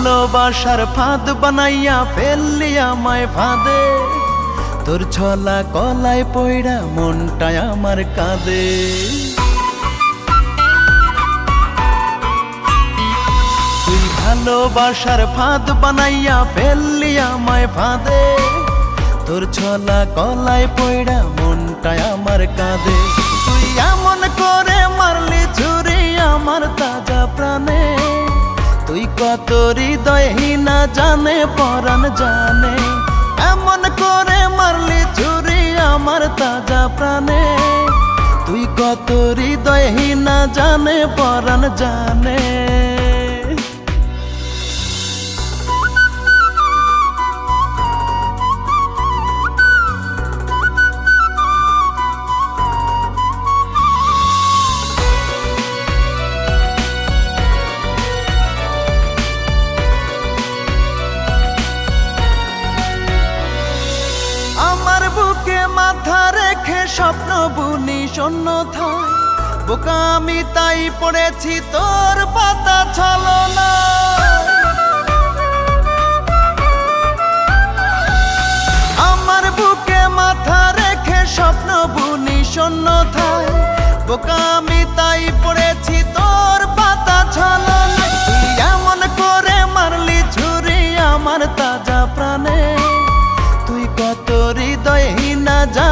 ভালোবাসার ফাঁদ বানাইয়া ফেললি আমায় ফাঁদে। তোর ছলা কলায় পইড়া মনটায় আমার কাঁদে। তুই ভালোবাসার ফাঁদ বানাইয়া ফেললি আমায় ফাঁদে। তোর ছলা কলায় পইড়া মনটায় আমার কাঁদে। তুই এমন করে মারলি, ছুরি আমার তাজা প্রাণে। তুই কত হৃদয়হীনা জানে পরাণ জানে। এমন করে মারলি ছুরি আমার তাজা প্রাণে। তুই কত হৃদয়হীনা জানে পরাণ জানে। স্বপ্ন বুনি শূন্য থাই বোকা আমি তাই পড়েছি, তোর পাতা ছলো না। আমার বুকে মাথা রেখে স্বপ্ন বুনি শূন্য থাই বোকা আমি তাই পড়েছি, তোর পাতা ছলো না। এমন করে মারলি, ছুরি আমার তাজা প্রাণে।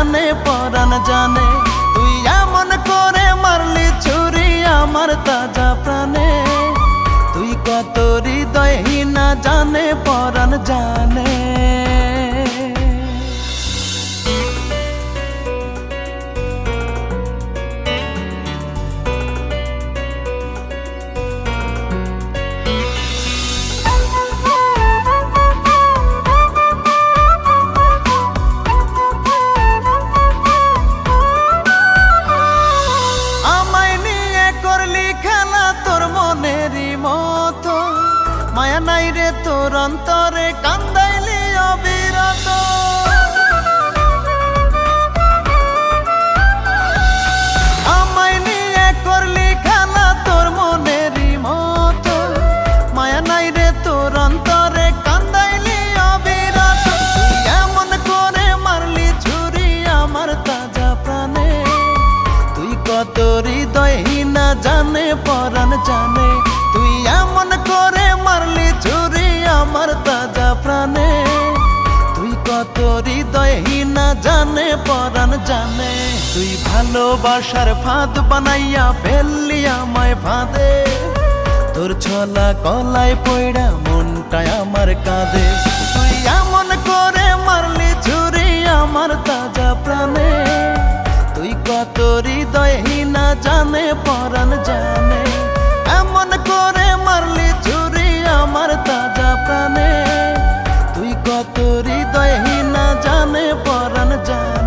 জানে, পরাণ জানে। তুই এমন করে মারলি, ছুরি আমার তাজা প্রাণে। তুই কত না জানে, পরাণ জানে। খেলা তোর মনেরই মতো। মায়া নাই রে তোর অন্তরে কান্দাইলি কত হৃদয়হীনা জানে পরাণ জানে। তুই এমন করে মারলি ছুরি আমার তাজা প্রাণে। তুই কত হৃদয়হীনা জানে পরাণ জানে। তুই ভালোবাসার ফাঁদ বানাইয়া ফেললি আমায় ফাঁদে। তোর ছলা কলায় পইড়া মনটায় আমার কাঁদে তুই এমন করে মারলি ছুরি আমার তাজা প্রাণে। তুই কত জানে পরান জানে। এমন করে মারলি ছুরি আমার তাজা প্রাণে। তুই কত না জানে পরান জানে।